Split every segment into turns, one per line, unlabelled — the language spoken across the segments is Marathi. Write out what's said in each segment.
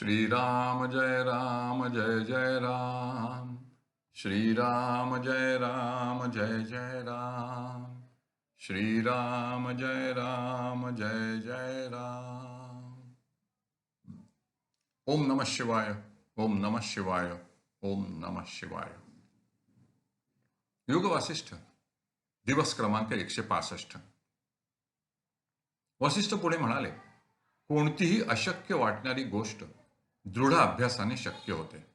श्रीराम जय राम जय जय राम। श्रीराम जय राम जय जय राम। श्रीराम जय राम जय जय राम। ओम नमः शिवाय ओम नमः शिवाय ओम नमः शिवाय। योग वासिष्ठ दिवस क्रमांक एकशे पासष्ट। वसिष्ठ पुढे म्हणाले कोणतीही अशक्य वाटणारी गोष्ट दृढ अभ्यासाने शक्य होते.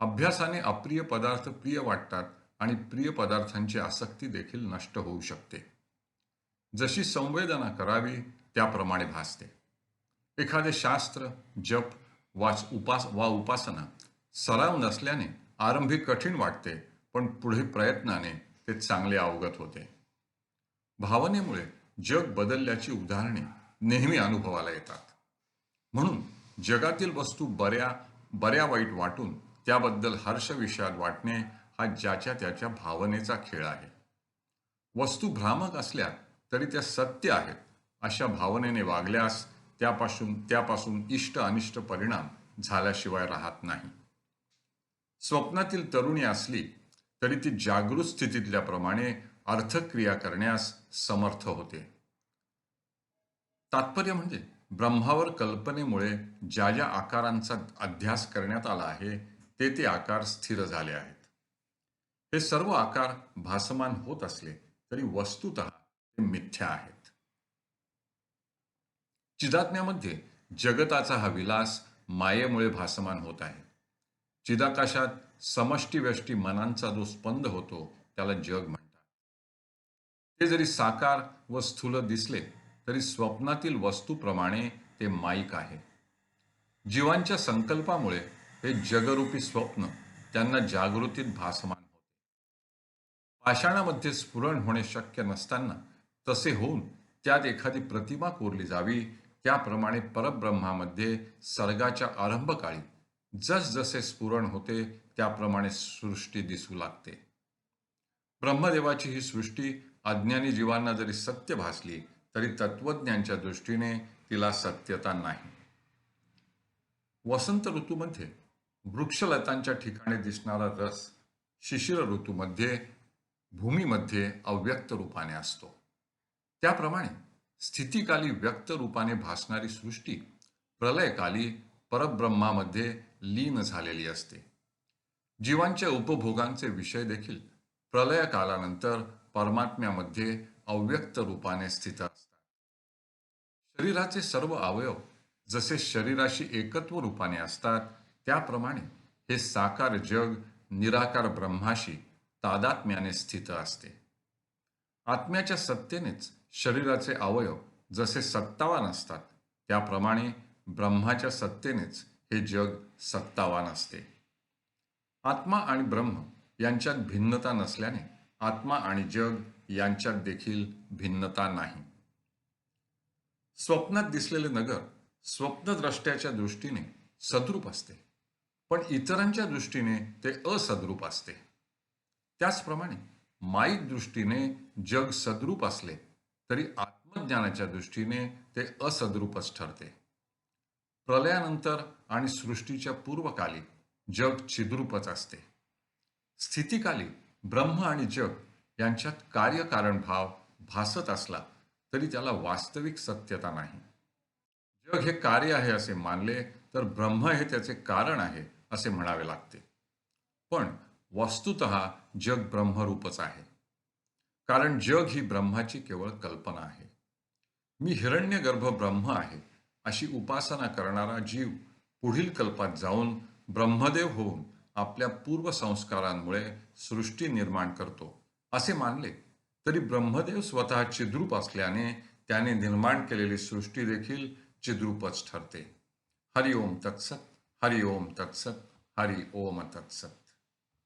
अभ्यासाने अप्रिय पदार्थ प्रिय वाटतात आणि प्रिय पदार्थांची आसक्ती देखील नष्ट होऊ शकते. जशी संवेदना करावी त्याप्रमाणे भासते. एखादे शास्त्र जप वाच उपास वा उपासना सराव नसल्याने आरंभी कठीण वाटते पण पुढे प्रयत्नाने ते चांगले अवगत होते. भावनेमुळे जग बदलल्याची उदाहरणे नेहमी अनुभवाला येतात. म्हणून जगातील वस्तू बऱ्या बऱ्या वाईट वाटून त्याबद्दल हर्ष विषाद वाटणे हा ज्याच्या त्याच्या भावनेचा खेळ आहे. वस्तू भ्रामक असल्या तरी त्या सत्य आहेत अशा भावनेने वागल्यास त्यापासून त्यापासून इष्ट अनिष्ट परिणाम झाल्याशिवाय राहत नाही. स्वप्नातील तरुणी असली तरी ती जागृत स्थितीतल्याप्रमाणे अर्थक्रिया करण्यास समर्थ होते. तात्पर्य म्हणजे ब्रह्मावर कल्पनेमुळे ज्या ज्या आकारांचा अध्यास करण्यात आला आहे ते ते आकार स्थिर झाले आहेत. हे सर्व आकार भासमान होत असले तरी वस्तुत ते मिथ्या आहेत. चिदात्म्यामध्ये जगताचा हा विलास मायेमुळे भासमान होत आहे. चिदाकाशात समष्टी व्यष्टी मनांचा जो स्पंद होतो त्याला जग म्हणतात. ते जरी साकार व स्थूल दिसले तरी स्वप्नातील वस्तूप्रमाणे ते माईक आहे. जीवांच्या संकल्पामुळे हे जगरूपी स्वप्न त्यांना जागृतीत भासमान होते. पाषाणामध्ये स्फुरण होणे शक्य नसताना तसे होऊन त्यात एखादी प्रतिमा कोरली जावी त्याप्रमाणे परब्रह्मामध्ये सर्गाच्या आरंभकाळी जसजसे स्फुरण होते त्याप्रमाणे सृष्टी दिसू लागते. ब्रह्मदेवाची ही सृष्टी अज्ञानी जीवांना जरी सत्य भासली तरी तत्वज्ञांच्या दृष्टीने तिला सत्यता नाही. वसंत ऋतूमध्ये वृक्षलतांच्या ठिकाणी दिसणारा रस शिशिर ऋतूमध्ये भूमीमध्ये अव्यक्त रूपाने असतो. त्याप्रमाणे स्थितीकाली व्यक्त रूपाने भासणारी सृष्टी प्रलयकाली परब्रह्मामध्ये लीन झालेली असते. जीवांच्या उपभोगांचे विषय देखील प्रलयकालानंतर परमात्म्यामध्ये अव्यक्त रूपाने स्थित असतात. शरीराचे सर्व अवयव जसे शरीराशी एकत्व रूपाने असतात त्याप्रमाणे हे साकार जग निराकार ब्रह्माशी तादात्म्याने स्थित असते. आत्म्याच्या सत्तेनेच शरीराचे अवयव जसे सत्तावान असतात त्याप्रमाणे ब्रह्माच्या सत्तेनेच हे जग सत्तावान असते. आत्मा आणि ब्रह्म यांच्यात भिन्नता नसल्याने आत्मा आणि जग यांच्यात देखील भिन्नता नाही. स्वप्नात दिसलेले नगर स्वप्नद्रष्ट्याच्या दृष्टीने सद्रूप असते. पण इतरांच्या दृष्टीने ते असद्रूप असते. त्याचप्रमाणे माईक दृष्टीने जग सद्रूप असले तरी आत्मज्ञानाच्या दृष्टीने ते असद्रूपच ठरते. प्रलयानंतर आणि सृष्टीच्या पूर्वकाली जग छिद्रूपच असते. स्थितीकाली ब्रह्म आणि जग यांच्यात कार्यकारण भाव भासत असला तरी त्याला वास्तविक सत्यता नाही. जग हे कार्य आहे असे मानले तर ब्रह्म हे त्याचे कारण आहे असे म्हणावे लागते. पण वस्तुत जग ब्रह्मरूपच आहे. कारण जग ही ब्रह्माची केवळ कल्पना आहे. मी हिरण्यगर्भ ब्रह्म आहे अशी उपासना करणारा जीव पुढील कल्पात जाऊन ब्रह्मदेव होऊन आपल्या पूर्वसंस्कारांमुळे सृष्टी निर्माण करतो असे मानले. तरी ब्रह्मदेव स्वतः चिद्रूप असल्याने त्याने निर्माण केलेली सृष्टी देखील चिद्रूपच ठरते. हरि ओम तत्सत हरि ओम तत्सत हरि ओम तत्सत.